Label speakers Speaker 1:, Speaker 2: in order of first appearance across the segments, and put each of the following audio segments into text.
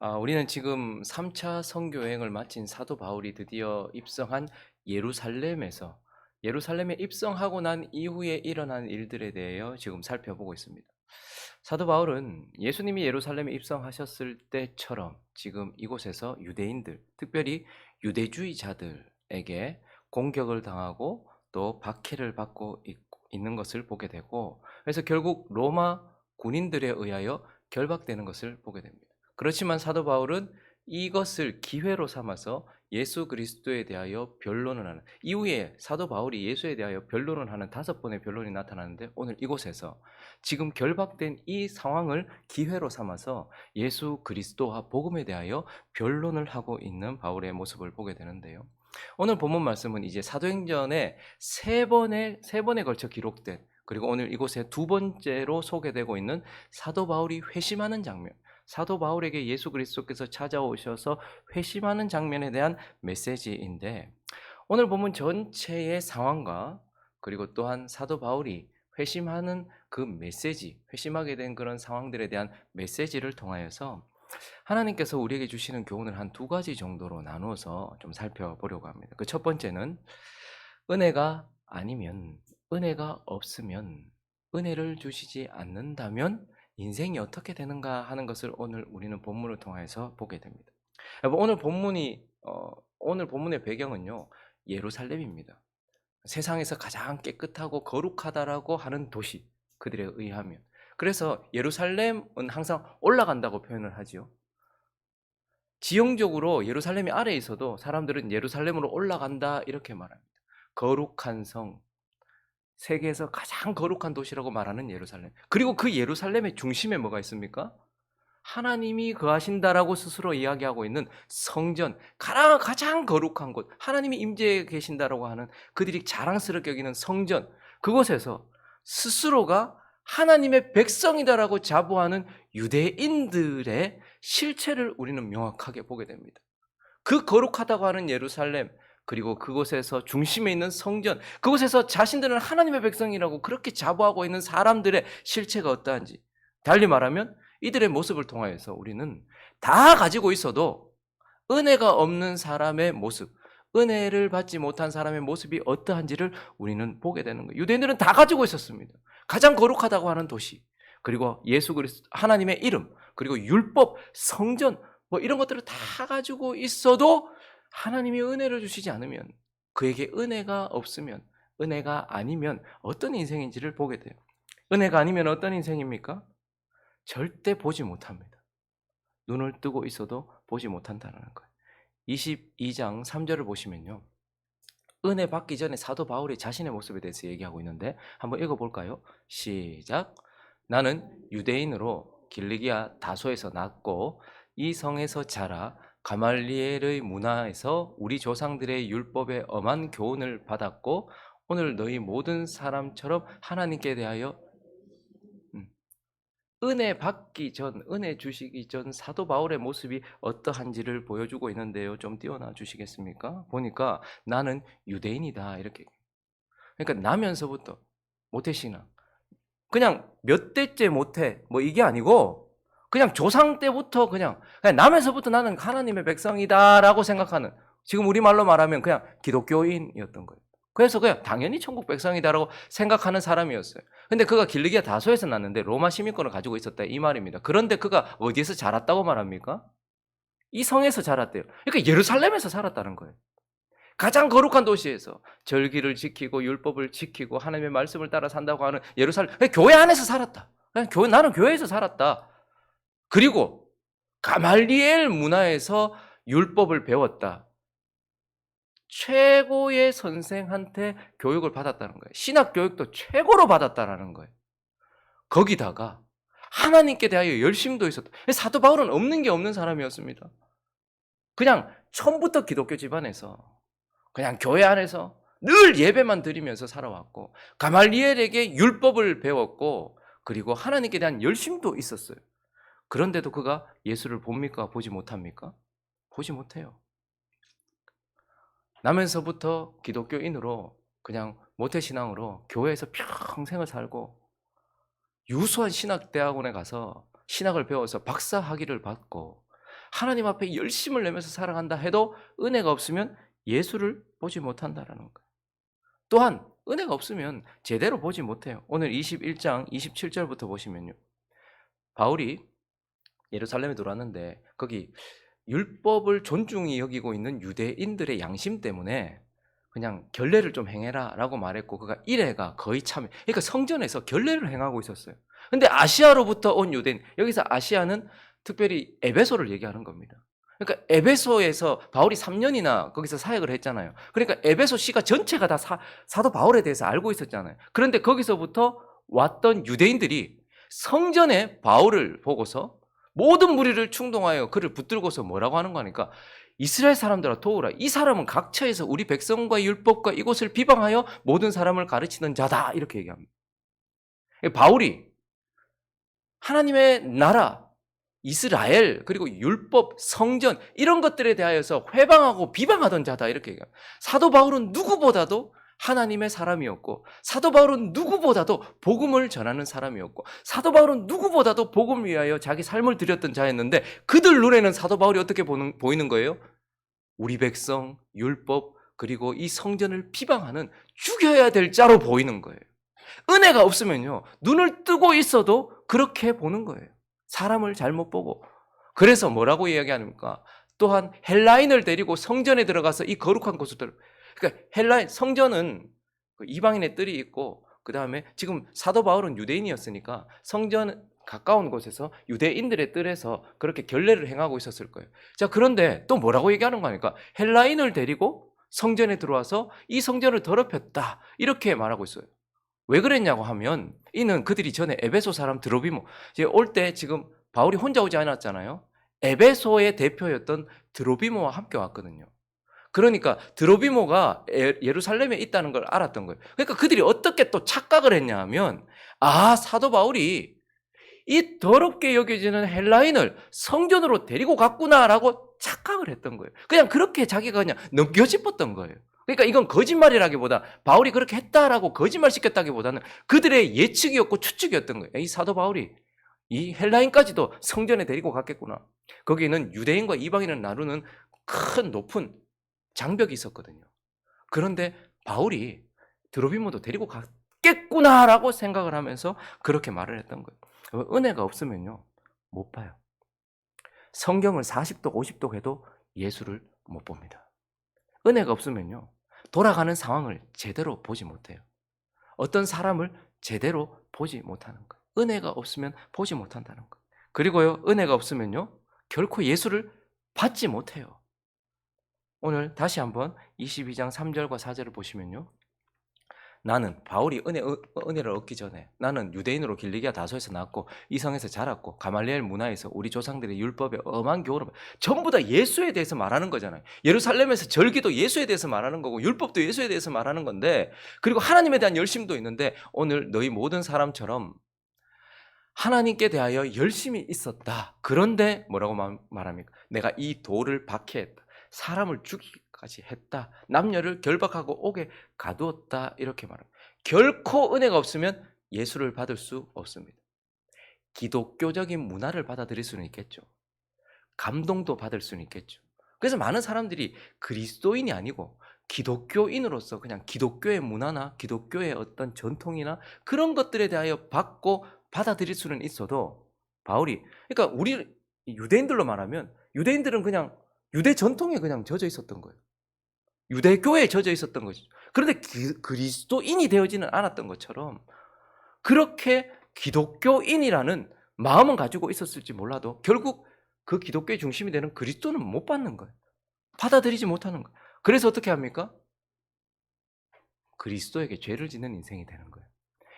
Speaker 1: 아, 우리는 지금 3차 선교 여행을 마친 사도 바울이 드디어 입성한 예루살렘에서 예루살렘에 입성하고 난 이후에 일어난 일들에 대하여 지금 살펴보고 있습니다. 사도 바울은 예수님이 예루살렘에 입성하셨을 때처럼 지금 이곳에서 유대인들, 특별히 유대주의자들에게 공격을 당하고 또 박해를 받고 있- 있는 것을 보게 되고 그래서 결국 로마 군인들에 의하여 결박되는 것을 보게 됩니다. 그렇지만 사도 바울은 이것을 기회로 삼아서 예수 그리스도에 대하여 변론을 하는 이후에 사도 바울이 예수에 대하여 변론을 하는 다섯 번의 변론이 나타나는데 오늘 이곳에서 지금 결박된 이 상황을 기회로 삼아서 예수 그리스도와 복음에 대하여 변론을 하고 있는 바울의 모습을 보게 되는데요. 오늘 본문 말씀은 이제 사도행전에 세 번에 세 번에 걸쳐 기록된 그리고 오늘 이곳에 두 번째로 소개되고 있는 사도 바울이 회심하는 장면, 사도 바울에게 예수 그리스도께서 찾아오셔서 회심하는 장면에 대한 메시지인데 오늘 본문 전체의 상황과 그리고 또한 사도 바울이 회심하는 그 메시지, 회심하게 된 그런 상황들에 대한 메시지를 통하여서 하나님께서 우리에게 주시는 교훈을 한 두 가지 정도로 나누어서 좀 살펴보려고 합니다. 그 첫 번째는 은혜가 아니면 은혜가 없으면 은혜를 주시지 않는다면 인생이 어떻게 되는가 하는 것을 오늘 우리는 본문을 통해서 보게 됩니다. 오늘 본문이 어, 오늘 본문의 배경은요 예루살렘입니다. 세상에서 가장 깨끗하고 거룩하다라고 하는 도시 그들에 의하면 그래서 예루살렘은 항상 올라간다고 표현을 하지요. 지형적으로 예루살렘이 아래에 있어도 사람들은 예루살렘으로 올라간다 이렇게 말합니다. 거룩한 성, 세계에서 가장 거룩한 도시라고 말하는 예루살렘. 그리고 그 예루살렘의 중심에 뭐가 있습니까? 하나님이 거하신다라고 스스로 이야기하고 있는 성전, 가장, 거룩한 곳, 하나님이 임재해 계신다라고 하는 그들이 자랑스럽게 여기는 성전, 그곳에서 스스로가 하나님의 백성이다라고 자부하는 유대인들의 실체를 우리는 명확하게 보게 됩니다. 그 거룩하다고 하는 예루살렘, 그리고 그곳에서 중심에 있는 성전, 그곳에서 자신들은 하나님의 백성이라고 그렇게 자부하고 있는 사람들의 실체가 어떠한지, 달리 말하면 이들의 모습을 통하여서 우리는 다 가지고 있어도 은혜가 없는 사람의 모습, 은혜를 받지 못한 사람의 모습이 어떠한지를 우리는 보게 되는 거예요. 유대인들은 다 가지고 있었습니다. 가장 거룩하다고 하는 도시, 그리고 예수 그리스도 하나님의 이름, 그리고 율법, 성전 뭐 이런 것들을 다 가지고 있어도 하나님이 은혜를 주시지 않으면 그에게 은혜가 없으면 은혜가 아니면 어떤 인생인지를 보게 돼요. 은혜가 아니면 어떤 인생입니까? 절대 보지 못합니다. 눈을 뜨고 있어도 보지 못한다는 거예요. 22장 3절을 보시면요. 은혜 받기 전에 사도 바울이 자신의 모습에 대해서 얘기하고 있는데 한번 읽어볼까요? 시작. 나는 유대인으로 길리기아 다소에서 났고 이 성에서 자라 가말리엘의 문화에서 우리 조상들의 율법에 엄한 교훈을 받았고 오늘 너희 모든 사람처럼 하나님께 대하여 음, 은혜 받기 전, 은혜 주시기 전 사도 바울의 모습이 어떠한지를 보여주고 있는데요. 좀 띄워놔 주시겠습니까? 보니까 나는 유대인이다 이렇게. 그러니까 나면서부터 모태신앙. 그냥 몇 대째 못해 뭐 이게 아니고 그냥 조상 때부터 그냥, 그냥 남에서부터 나는 하나님의 백성이다라고 생각하는 지금 우리말로 말하면 그냥 기독교인이었던 거예요. 그래서 그냥 당연히 천국 백성이다라고 생각하는 사람이었어요. 근데 그가 길리기아 다소에서 났는데 로마 시민권을 가지고 있었다 이 말입니다. 그런데 그가 어디에서 자랐다고 말합니까? 이 성에서 자랐대요. 그러니까 예루살렘에서 살았다는 거예요. 가장 거룩한 도시에서 절기를 지키고 율법을 지키고 하나님의 말씀을 따라 산다고 하는 예루살렘 교회 안에서 살았다. 교회 나는 교회에서 살았다. 그리고 가말리엘 문화에서 율법을 배웠다. 최고의 선생한테 교육을 받았다는 거예요. 신학 교육도 최고로 받았다라는 거예요. 거기다가 하나님께 대하여 열심도 있었다. 사도 바울은 없는 게 없는 사람이었습니다. 그냥 처음부터 기독교 집안에서 그냥 교회 안에서 늘 예배만 드리면서 살아왔고 가말리엘에게 율법을 배웠고 그리고 하나님께 대한 열심도 있었어요. 그런데도 그가 예수를 봅니까? 보지 못합니까? 보지 못해요. 나면서부터 기독교인으로 그냥 모태신앙으로 교회에서 평생을 살고 유수한 신학대학원에 가서 신학을 배워서 박사 학위를 받고 하나님 앞에 열심을 내면서 살아간다 해도 은혜가 없으면 예수를 보지 못한다라는 거예요. 또한 은혜가 없으면 제대로 보지 못해요. 오늘 21장 27절부터 보시면요. 바울이 예루살렘에 들어왔는데 거기 율법을 존중히 여기고 있는 유대인들의 양심 때문에 그냥 결례를 좀 행해라라고 말했고 그가 일회가 거의 참여. 그러니까 성전에서 결례를 행하고 있었어요. 근데 아시아로부터 온 유대인 여기서 아시아는 특별히 에베소를 얘기하는 겁니다. 그러니까 에베소에서 바울이 3년이나 거기서 사역을 했잖아요. 그러니까 에베소 시가 전체가 다 사, 사도 바울에 대해서 알고 있었잖아요. 그런데 거기서부터 왔던 유대인들이 성전에 바울을 보고서 모든 무리를 충동하여 그를 붙들고서 뭐라고 하는 거니까 이스라엘 사람들아 도우라 이 사람은 각처에서 우리 백성과 율법과 이곳을 비방하여 모든 사람을 가르치는 자다 이렇게 얘기합니다. 바울이 하나님의 나라 이스라엘 그리고 율법 성전 이런 것들에 대하여서 회방하고 비방하던 자다 이렇게 얘기합니다. 사도 바울은 누구보다도 하나님의 사람이었고 사도 바울은 누구보다도 복음을 전하는 사람이었고 사도 바울은 누구보다도 복음을 위하여 자기 삶을 드렸던 자였는데 그들 눈에는 사도 바울이 어떻게 보는, 보이는 거예요? 우리 백성 율법 그리고 이 성전을 비방하는 죽여야 될 자로 보이는 거예요. 은혜가 없으면요 눈을 뜨고 있어도 그렇게 보는 거예요. 사람을 잘못 보고 그래서 뭐라고 이야기하니까 또한 헬라인을 데리고 성전에 들어가서 이 거룩한 곳을 그러니까 헬라인 성전은 그 이방인의 뜰이 있고 그 다음에 지금 사도 바울은 유대인이었으니까 성전 가까운 곳에서 유대인들의 뜰에서 그렇게 결례를 행하고 있었을 거예요. 자 그런데 또 뭐라고 얘기하는 거니까 헬라인을 데리고 성전에 들어와서 이 성전을 더럽혔다 이렇게 말하고 있어요. 왜 그랬냐고 하면 이는 그들이 전에 에베소 사람 드로비모 올때 지금 바울이 혼자 오지 않았잖아요. 에베소의 대표였던 드로비모와 함께 왔거든요. 그러니까 드로비모가 예루살렘에 있다는 걸 알았던 거예요. 그러니까 그들이 어떻게 또 착각을 했냐 하면 아 사도 바울이 이 더럽게 여겨지는 헬라인을 성전으로 데리고 갔구나라고 착각을 했던 거예요. 그냥 그렇게 자기가 그냥 넘겨짚었던 거예요. 그러니까 이건 거짓말이라기보다 바울이 그렇게 했다라고 거짓말 시켰다기보다는 그들의 예측이었고 추측이었던 거예요. 이 사도 바울이 이 헬라인까지도 성전에 데리고 갔겠구나. 거기는 유대인과 이방인을 나누는 큰 높은 장벽이 있었거든요. 그런데 바울이 드로비모도 데리고 갔겠구나라고 생각을 하면서 그렇게 말을 했던 거예요. 은혜가 없으면요, 못 봐요. 성경을 40도, 50도 해도 예수를 못 봅니다. 은혜가 없으면요, 돌아가는 상황을 제대로 보지 못해요. 어떤 사람을 제대로 보지 못하는 거예요. 은혜가 없으면 보지 못한다는 거예요. 그리고요, 은혜가 없으면요, 결코 예수를 받지 못해요. 오늘 다시 한번 22장 3절과 4절을 보시면요. 나는 바울이 은혜, 은혜 를 얻기 전에 나는 유대인으로 길리기아 다소에서 낳았고 이성에서 자랐고 가말리엘 문화에서 우리 조상들의 율법에 엄한 교훈을 전부 다 예수에 대해서 말하는 거잖아요. 예루살렘에서 절기도 예수에 대해서 말하는 거고 율법도 예수에 대해서 말하는 건데 그리고 하나님에 대한 열심도 있는데 오늘 너희 모든 사람처럼 하나님께 대하여 열심이 있었다. 그런데 뭐라고 말합니까? 내가 이 돌을 박해했다. 사람을 죽이기까지 했다. 남녀를 결박하고 옥에 가두었다. 이렇게 말합니다. 결코 은혜가 없으면 예수를 받을 수 없습니다. 기독교적인 문화를 받아들일 수는 있겠죠. 감동도 받을 수는 있겠죠. 그래서 많은 사람들이 그리스도인이 아니고 기독교인으로서 그냥 기독교의 문화나 기독교의 어떤 전통이나 그런 것들에 대하여 받고 받아들일 수는 있어도 바울이 그러니까 우리 유대인들로 말하면 유대인들은 그냥 유대 전통에 그냥 젖어 있었던 거예요. 유대교에 젖어 있었던 거죠. 그런데 그리스도인이 되어지는 않았던 것처럼 그렇게 기독교인이라는 마음은 가지고 있었을지 몰라도 결국 그 기독교의 중심이 되는 그리스도는 못 받는 거예요. 받아들이지 못하는 거예요. 그래서 어떻게 합니까? 그리스도에게 죄를 짓는 인생이 되는 거예요.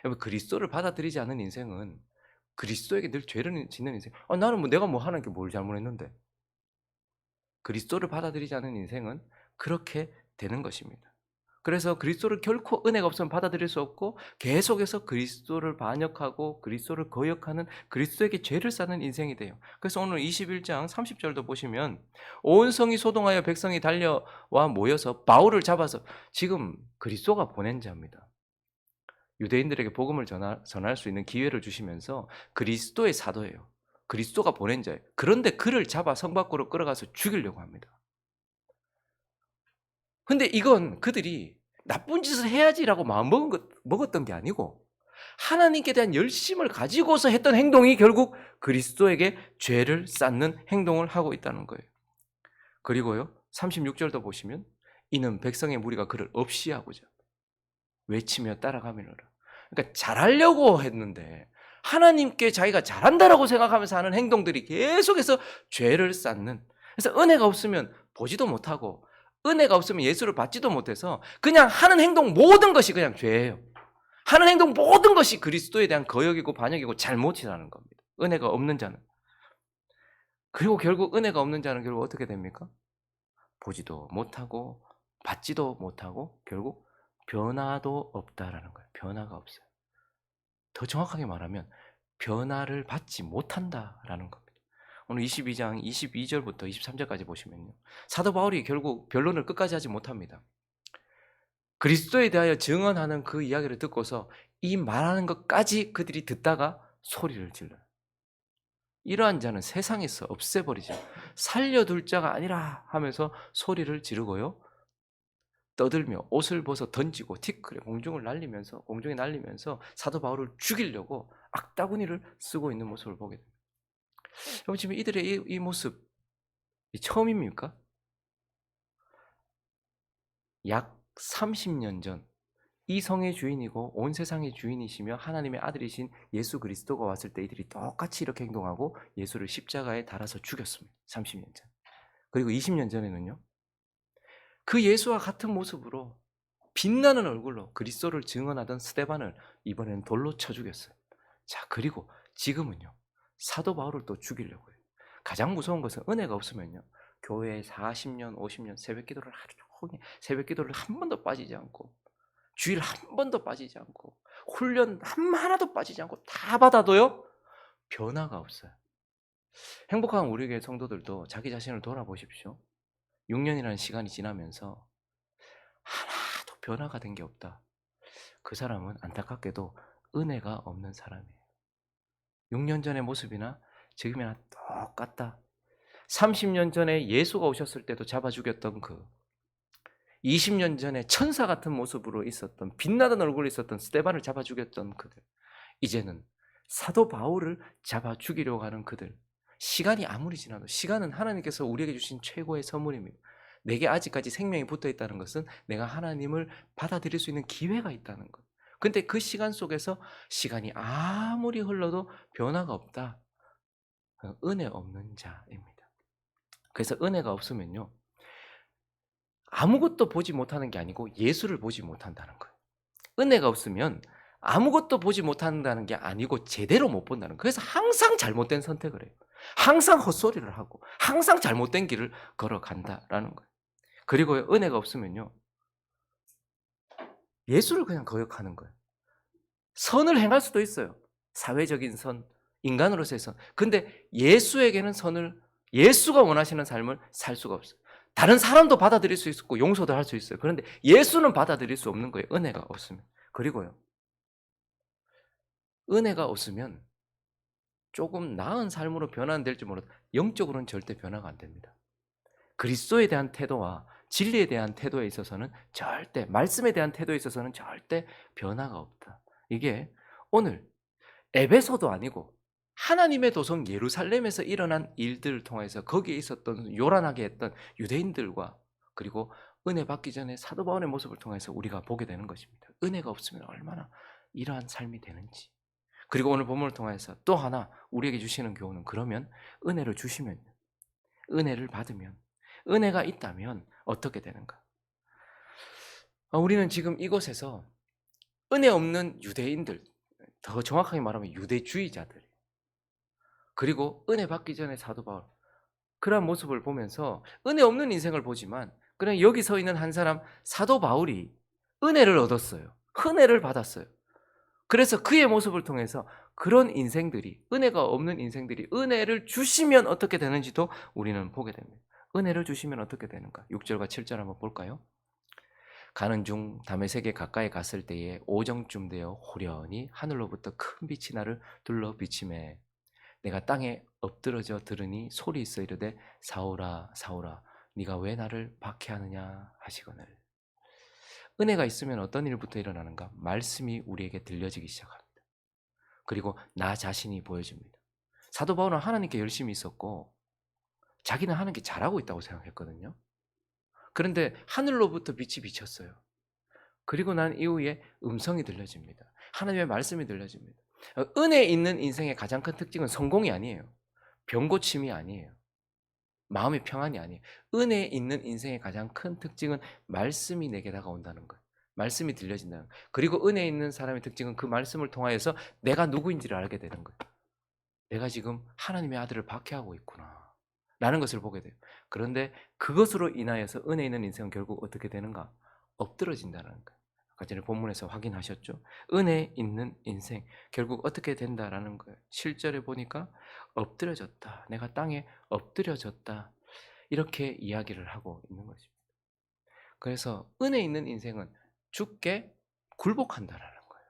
Speaker 1: 여러분 그리스도를 받아들이지 않는 인생은 그리스도에게 늘 죄를 짓는 인생. 아, 나는 뭐 내가 뭐 하는 게 뭘 잘못했는데? 그리스도를 받아들이지 않은 인생은 그렇게 되는 것입니다. 그래서 그리스도를 결코 은혜가 없으면 받아들일 수 없고 계속해서 그리스도를 반역하고 그리스도를 거역하는 그리스도에게 죄를 쌓는 인생이 돼요. 그래서 오늘 21장 30절도 보시면 온 성이 소동하여 백성이 달려와 모여서 바울을 잡아서 지금 그리스도가 보낸 자입니다. 유대인들에게 복음을 전할, 수 있는 기회를 주시면서 그리스도의 사도예요. 그리스도가 보낸 자예요. 그런데 그를 잡아 성 밖으로 끌어가서 죽이려고 합니다. 근데 이건 그들이 나쁜 짓을 해야지라고 마음 먹은 것, 먹었던 게 아니고 하나님께 대한 열심을 가지고서 했던 행동이 결국 그리스도에게 죄를 쌓는 행동을 하고 있다는 거예요. 그리고요, 36절도 보시면 이는 백성의 무리가 그를 없이 하고자 외치며 따라가미노라. 그러니까 잘하려고 했는데 하나님께 자기가 잘한다라고 생각하면서 하는 행동들이 계속해서 죄를 쌓는. 그래서 은혜가 없으면 보지도 못하고 은혜가 없으면 예수를 받지도 못해서 그냥 하는 행동 모든 것이 그냥 죄예요. 하는 행동 모든 것이 그리스도에 대한 거역이고 반역이고 잘못이라는 겁니다. 은혜가 없는 자는. 그리고 결국 은혜가 없는 자는 결국 어떻게 됩니까? 보지도 못하고 받지도 못하고 결국 변화도 없다라는 거예요. 변화가 없어요. 더 정확하게 말하면 변화를 받지 못한다라는 겁니다. 오늘 22장 22절부터 23절까지 보시면요. 사도 바울이 결국 변론을 끝까지 하지 못합니다. 그리스도에 대하여 증언하는 그 이야기를 듣고서 이 말하는 것까지 그들이 듣다가 소리를 질러요. 이러한 자는 세상에서 없애버리죠. 살려둘 자가 아니라 하면서 소리를 지르고요. 떠들며 옷을 벗어 던지고 티끌에 공중을 날리면서 공중에 날리면서 사도 바울을 죽이려고 악다구니를 쓰고 있는 모습을 보게 됩니다. 여러분 지금 이들의 이, 이 모습 이 처음입니까? 약 30년 전 이 성의 주인이고 온 세상의 주인이시며 하나님의 아들이신 예수 그리스도가 왔을 때 이들이 똑같이 이렇게 행동하고 예수를 십자가에 달아서 죽였습니다. 30년 전. 그리고 20년 전에는요. 그 예수와 같은 모습으로 빛나는 얼굴로 그리스도를 증언하던 스테반을 이번엔 돌로 쳐 죽였어요. 자, 그리고 지금은요. 사도 바울을 또 죽이려고 해요. 가장 무서운 것은 은혜가 없으면요. 교회에 40년, 50년 새벽 기도를 하루 종일 새벽 기도를 한 번도 빠지지 않고 주일 한 번도 빠지지 않고 훈련 한 하나도 빠지지 않고 다 받아도요. 변화가 없어요. 행복한 우리 교회 성도들도 자기 자신을 돌아보십시오. 6년이라는 시간이 지나면서 하나도 변화가 된 게 없다. 그 사람은 안타깝게도 은혜가 없는 사람이에요. 6년 전의 모습이나 지금이나 똑같다. 30년 전에 예수가 오셨을 때도 잡아 죽였던 그 20년 전에 천사 같은 모습으로 있었던 빛나던 얼굴로 있었던 스테반을 잡아 죽였던 그들. 이제는 사도 바울을 잡아 죽이려고 하는 그들. 시간이 아무리 지나도 시간은 하나님께서 우리에게 주신 최고의 선물입니다. 내게 아직까지 생명이 붙어 있다는 것은 내가 하나님을 받아들일 수 있는 기회가 있다는 것. 근데 그 시간 속에서 시간이 아무리 흘러도 변화가 없다. 은혜 없는 자입니다. 그래서 은혜가 없으면요. 아무것도 보지 못하는 게 아니고 예수를 보지 못한다는 거예요. 은혜가 없으면 아무것도 보지 못한다는 게 아니고 제대로 못 본다는 거예요. 그래서 항상 잘못된 선택을 해요. 항상 헛소리를 하고 항상 잘못된 길을 걸어간다라는 거예요. 그리고 은혜가 없으면요. 예수를 그냥 거역하는 거예요. 선을 행할 수도 있어요. 사회적인 선, 인간으로서의 선. 근데 예수에게는 선을 예수가 원하시는 삶을 살 수가 없어요. 다른 사람도 받아들일 수 있고 용서도 할 수 있어요. 그런데 예수는 받아들일 수 없는 거예요. 은혜가 없으면. 그리고요. 은혜가 없으면 조금 나은 삶으로 변환될지 몰라도 영적으로는 절대 변화가 안 됩니다. 그리스도에 대한 태도와 진리에 대한 태도에 있어서는 절대 말씀에 대한 태도에 있어서는 절대 변화가 없다. 이게 오늘 에베소도 아니고 하나님의 도성 예루살렘에서 일어난 일들을 통해서 거기에 있었던 요란하게 했던 유대인들과 그리고 은혜 받기 전에 사도 바울의 모습을 통해서 우리가 보게 되는 것입니다. 은혜가 없으면 얼마나 이러한 삶이 되는지. 그리고 오늘 본문을 통해서 또 하나 우리에게 주시는 교훈은 그러면 은혜를 주시면 은혜를 받으면 은혜가 있다면 어떻게 되는가? 아, 우리는 지금 이곳에서 은혜 없는 유대인들, 더 정확하게 말하면 유대주의자들, 그리고 은혜 받기 전에 사도 바울, 그러한 모습을 보면서 은혜 없는 인생을 보지만 그냥 여기 서 있는 한 사람 사도 바울이 은혜를 얻었어요. 은혜를 받았어요. 그래서 그의 모습을 통해서 그런 인생들이 은혜가 없는 인생들이 은혜를 주시면 어떻게 되는지도 우리는 보게 됩니다. 은혜를 주시면 어떻게 되는가? 6절과 7절 한번 볼까요? 가는 중 담에색에 가까이 갔을 때에 오정쯤 되어 호련히 하늘로부터 큰 빛이 나를 둘러 비침해 내가 땅에 엎드러져 들으니 소리 있어 이르되 사오라 사오라 네가 왜 나를 박해하느냐 하시거늘 은혜가 있으면 어떤 일부터 일어나는가 말씀이 우리에게 들려지기 시작합니다. 그리고 나 자신이 보여집니다. 사도 바울은 하나님께 열심히 있었고 자기는 하는 게 잘하고 있다고 생각했거든요. 그런데 하늘로부터 빛이 비쳤어요. 그리고 난 이후에 음성이 들려집니다. 하나님의 말씀이 들려집니다. 어, 은혜 있는 인생의 가장 큰 특징은 성공이 아니에요. 병 고침이 아니에요. 마음의 평안이 아니에요. 은혜 있는 인생의 가장 큰 특징은 말씀이 내게 다가온다는 거예요. 말씀이 들려진다는 거예요. 그리고 은혜 있는 사람의 특징은 그 말씀을 통하여서 내가 누구인지를 알게 되는 거예요. 내가 지금 하나님의 아들을 박해하고 있구나. 라는 것을 보게 돼요. 그런데 그것으로 인하여서 은혜 있는 인생은 결국 어떻게 되는가? 엎드러진다는 거예요. 아까 본문에서 확인하셨죠? 은혜 있는 인생 결국 어떻게 된다라는 거예요. 실절에 보니까 엎드려졌다. 내가 땅에 엎드려졌다. 이렇게 이야기를 하고 있는 것입니다. 그래서 은혜 있는 인생은 죽게 굴복한다라는 거예요.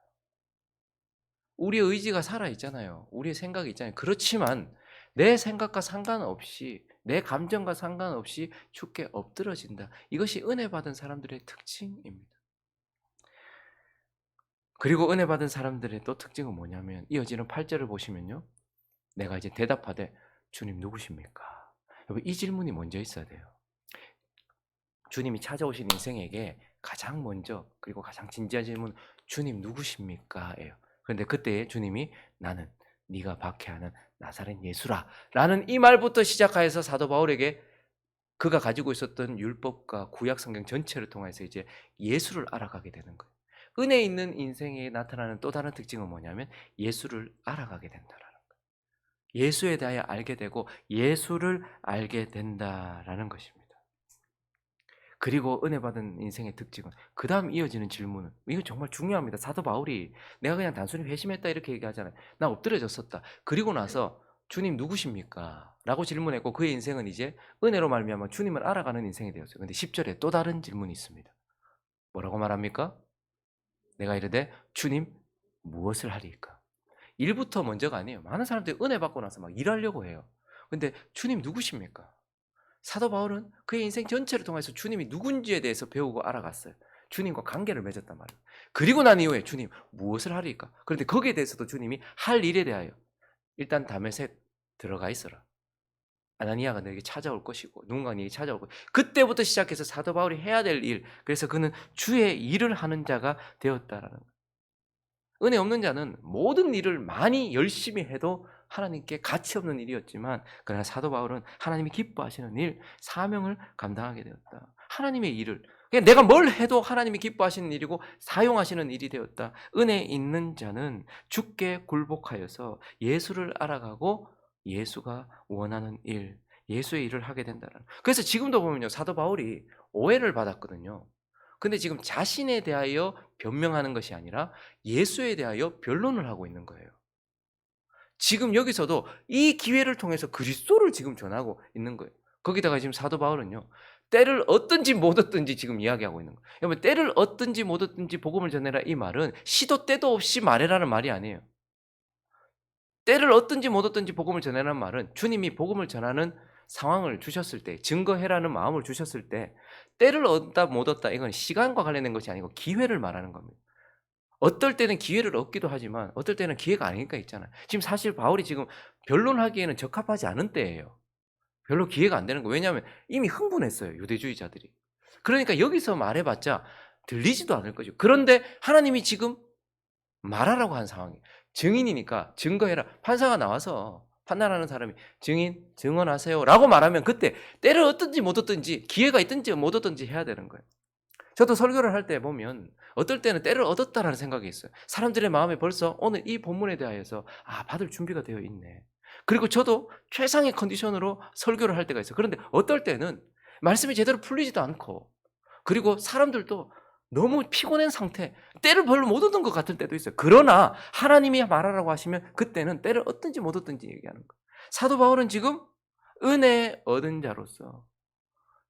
Speaker 1: 우리의 의지가 살아 있잖아요. 우리의 생각이 있잖아요. 그렇지만 내 생각과 상관없이 내 감정과 상관없이 죽게 엎드러진다. 이것이 은혜 받은 사람들의 특징입니다. 그리고 은혜 받은 사람들의 또 특징은 뭐냐면 이어지는 8절을 보시면요. 내가 이제 대답하되 주님 누구십니까? 여러분 이 질문이 먼저 있어야 돼요. 주님이 찾아오신 인생에게 가장 먼저 그리고 가장 진지한 질문 주님 누구십니까?예요. 그런데 그때 주님이 나는 네가 박해하는 나사렛 예수라 라는 이 말부터 시작하여서 사도 바울에게 그가 가지고 있었던 율법과 구약 성경 전체를 통해서 이제 예수를 알아가게 되는 거예요. 은혜 있는 인생에 나타나는 또 다른 특징은 뭐냐면 예수를 알아가게 된다라는 거예요. 예수에 대하여 알게 되고 예수를 알게 된다라는 것입니다. 그리고 은혜 받은 인생의 특징은 그 다음 이어지는 질문은 이거 정말 중요합니다. 사도 바울이 내가 그냥 단순히 회심했다 이렇게 얘기하잖아요. 나 엎드려졌었다. 그리고 나서 주님 누구십니까? 라고 질문했고 그의 인생은 이제 은혜로 말미암아 주님을 알아가는 인생이 되었어요. 근데 10절에 또 다른 질문이 있습니다. 뭐라고 말합니까? 내가 이르되 주님 무엇을 하리까? 일부터 먼저가 아니에요. 많은 사람들이 은혜 받고 나서 막 일하려고 해요. 근데 주님 누구십니까? 사도 바울은 그의 인생 전체를 통해서 주님이 누군지에 대해서 배우고 알아갔어요. 주님과 관계를 맺었단 말이에요. 그리고 난 이후에 주님 무엇을 하리까? 그런데 거기에 대해서도 주님이 할 일에 대하여 일단 담에색 들어가 있어라. 아나니아가 너에게 찾아올 것이고 누군가 너에게 찾아올 것. 그때부터 시작해서 사도 바울이 해야 될 일. 그래서 그는 주의 일을 하는 자가 되었다라는 거예요. 은혜 없는 자는 모든 일을 많이 열심히 해도 하나님께 가치 없는 일이었지만 그러나 사도 바울은 하나님이 기뻐하시는 일, 사명을 감당하게 되었다. 하나님의 일을 그냥 내가 뭘 해도 하나님이 기뻐하시는 일이고 사용하시는 일이 되었다. 은혜 있는 자는 죽게 굴복하여서 예수를 알아가고 예수가 원하는 일, 예수의 일을 하게 된다는. 그래서 지금도 보면요. 사도 바울이 오해를 받았거든요. 근데 지금 자신에 대하여 변명하는 것이 아니라 예수에 대하여 변론을 하고 있는 거예요. 지금 여기서도 이 기회를 통해서 그리스도를 지금 전하고 있는 거예요. 거기다가 지금 사도 바울은요. 때를 얻든지 못 얻든지 지금 이야기하고 있는 거예요. 여러분 때를 얻든지 못 얻든지 복음을 전해라 이 말은 시도 때도 없이 말해라는 말이 아니에요. 때를 얻든지 못 얻든지 복음을 전해라는 말은 주님이 복음을 전하는 상황을 주셨을 때 증거해라는 마음을 주셨을 때 때를 얻다 못 얻다 이건 시간과 관련된 것이 아니고 기회를 말하는 겁니다. 어떨 때는 기회를 얻기도 하지만 어떨 때는 기회가 아니니까 있잖아요. 지금 사실 바울이 지금 변론하기에는 적합하지 않은 때예요. 별로 기회가 안 되는 거. 왜냐하면 이미 흥분했어요. 유대주의자들이. 그러니까 여기서 말해봤자 들리지도 않을 거죠. 그런데 하나님이 지금 말하라고 한 상황이에요. 증인이니까 증거해라. 판사가 나와서 판단하는 사람이 증인 증언하세요 라고 말하면 그때 때를 얻든지 못 얻든지 기회가 있든지 못 얻든지 해야 되는 거예요. 저도 설교를 할 때 보면 어떨 때는 때를 얻었다라는 생각이 있어요. 사람들의 마음에 벌써 오늘 이 본문에 대하여서 아 받을 준비가 되어 있네. 그리고 저도 최상의 컨디션으로 설교를 할 때가 있어요. 그런데 어떨 때는 말씀이 제대로 풀리지도 않고 그리고 사람들도 너무 피곤한 상태, 때를 별로 못 얻은 것 같은 때도 있어요. 그러나 하나님이 말하라고 하시면 그때는 때를 얻든지 못 얻든지 얘기하는 거예요. 사도 바울은 지금 은혜 얻은 자로서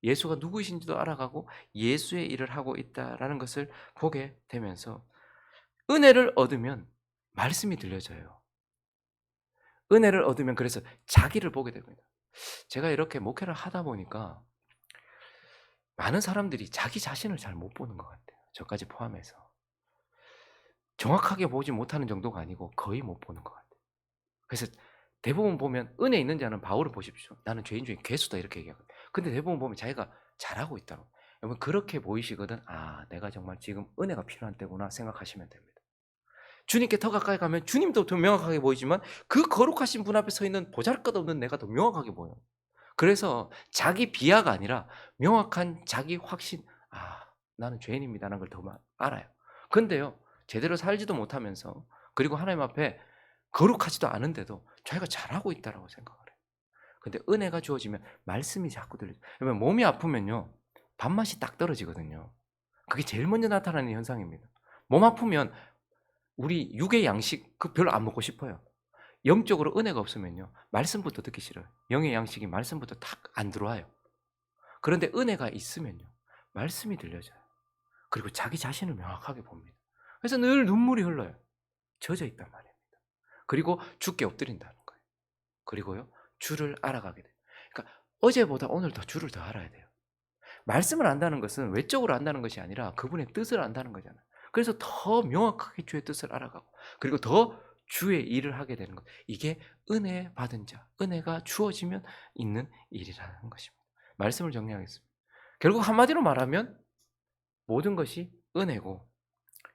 Speaker 1: 예수가 누구이신지도 알아가고 예수의 일을 하고 있다라는 것을 보게 되면서 은혜를 얻으면 말씀이 들려져요. 은혜를 얻으면 그래서 자기를 보게 됩니다. 제가 이렇게 목회를 하다 보니까 많은 사람들이 자기 자신을 잘 못 보는 것 같아요. 저까지 포함해서. 정확하게 보지 못하는 정도가 아니고 거의 못 보는 것 같아요. 그래서 대부분 보면 은혜 있는 자는 바울을 보십시오. 나는 죄인 중에 괴수다 이렇게 얘기하거든요. 근데 대부분 보면 자기가 잘하고 있다고. 여러분 그렇게 보이시거든. 아, 내가 정말 지금 은혜가 필요한 때구나 생각하시면 됩니다. 주님께 더 가까이 가면 주님도 더 명확하게 보이지만 그 거룩하신 분 앞에 서 있는 보잘것없는 내가 더 명확하게 보여요. 그래서 자기 비하가 아니라 명확한 자기 확신. 아, 나는 죄인입니다라는 걸 더 알아요. 근데요. 제대로 살지도 못하면서 그리고 하나님 앞에 거룩하지도 않은데도 자기가 잘하고 있다라고 생각을 해요. 근데 은혜가 주어지면 말씀이 자꾸 들리죠. 몸이 아프면요. 밥맛이 딱 떨어지거든요. 그게 제일 먼저 나타나는 현상입니다. 몸 아프면 우리 육의 양식 그 별로 안 먹고 싶어요. 영적으로 은혜가 없으면요. 말씀부터 듣기 싫어요. 영의 양식이 말씀부터 탁 안 들어와요. 그런데 은혜가 있으면요. 말씀이 들려져요. 그리고 자기 자신을 명확하게 봅니다. 그래서 늘 눈물이 흘러요. 젖어 있단 말입니다. 그리고 죽게 엎드린다는 거예요. 그리고요. 주를 알아가게 돼요. 그러니까 어제보다 오늘 더 주를 더 알아야 돼요. 말씀을 안다는 것은 외적으로 안다는 것이 아니라 그분의 뜻을 안다는 거잖아요. 그래서 더 명확하게 주의 뜻을 알아가고 그리고 더 주의 일을 하게 되는 것. 이게 은혜 받은 자, 은혜가 주어지면 있는 일이라는 것입니다. 말씀을 정리하겠습니다. 결국 한마디로 말하면 모든 것이 은혜고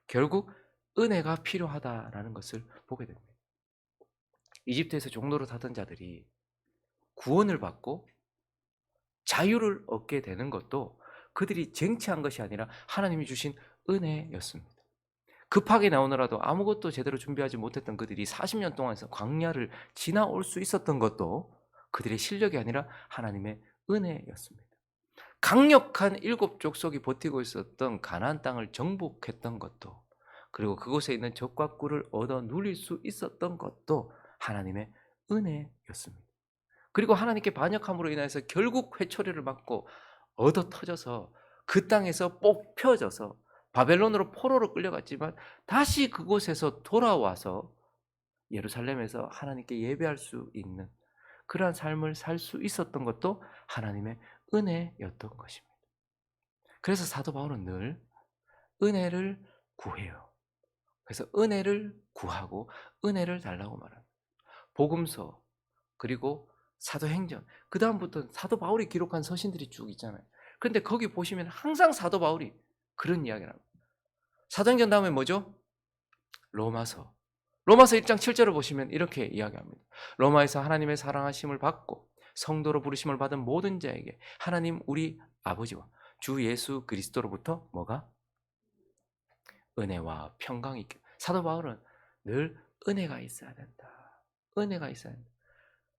Speaker 1: 결국 은혜가 필요하다라는 것을 보게 됩니다. 이집트에서 종로로 사던 자들이 구원을 받고 자유를 얻게 되는 것도 그들이 쟁취한 것이 아니라 하나님이 주신 은혜였습니다. 급하게 나오느라도 아무것도 제대로 준비하지 못했던 그들이 40년 동안에서 광야를 지나올 수 있었던 것도 그들의 실력이 아니라 하나님의 은혜였습니다. 강력한 일곱 족속이 버티고 있었던 가나안 땅을 정복했던 것도 그리고 그곳에 있는 적과 꿀을 얻어 누릴 수 있었던 것도 하나님의 은혜였습니다. 그리고 하나님께 반역함으로 인해서 결국 회초리를 맞고 얻어 터져서 그 땅에서 뽑혀져서 바벨론으로 포로로 끌려갔지만 다시 그곳에서 돌아와서 예루살렘에서 하나님께 예배할 수 있는 그러한 삶을 살 수 있었던 것도 하나님의 은혜였던 것입니다. 그래서 사도 바울은 늘 은혜를 구해요. 그래서 은혜를 구하고 은혜를 달라고 말합니다. 복음서 그리고 사도행전 그 다음부터 사도 바울이 기록한 서신들이 쭉 있잖아요. 그런데 거기 보시면 항상 사도 바울이 그런 이야기를 합니다. 사도행전 다음에 뭐죠? 로마서. 로마서 1장 7절을 보시면 이렇게 이야기합니다. 로마에서 하나님의 사랑하심을 받고 성도로 부르심을 받은 모든 자에게 하나님 우리 아버지와 주 예수 그리스도로부터 뭐가? 은혜와 평강이 있게. 사도 바울은 늘 은혜가 있어야 된다. 은혜가 있어야 된다.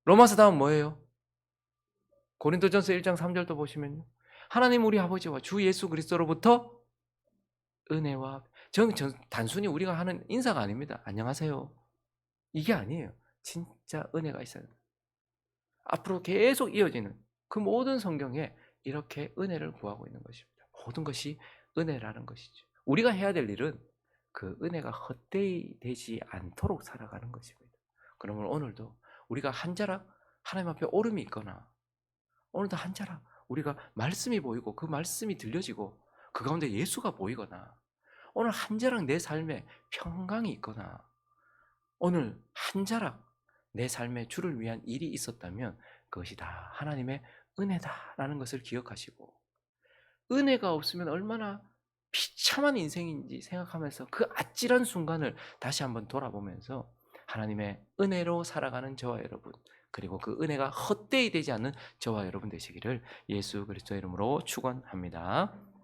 Speaker 1: 로마서 다음 뭐예요? 고린도전서 1장 3절도 보시면요. 하나님 우리 아버지와 주 예수 그리스도로부터 은혜와 저는 단순히 우리가 하는 인사가 아닙니다. 안녕하세요. 이게 아니에요. 진짜 은혜가 된다. 앞으로 계속 이어지는 그 모든 성경에 이렇게 은혜를 구하고 있는 것입니다. 모든 것이 은혜라는 것이죠. 우리가 해야 될 일은 그 은혜가 헛되이 되지 않도록 살아가는 것입니다. 그러면 오늘도 우리가 한 자락 하나님 앞에 오름이 있거나 오늘도 한 자락 우리가 말씀이 보이고 그 말씀이 들려지고 그 가운데 예수가 보이거나 오늘 한 자락 내 삶에 평강이 있거나 오늘 한 자락 내 삶에 주를 위한 일이 있었다면 그것이 다 하나님의 은혜다라는 것을 기억하시고 은혜가 없으면 얼마나 비참한 인생인지 생각하면서 그 아찔한 순간을 다시 한번 돌아보면서 하나님의 은혜로 살아가는 저와 여러분 그리고 그 은혜가 헛되이 되지 않는 저와 여러분 되시기를 예수 그리스도 이름으로 축원합니다.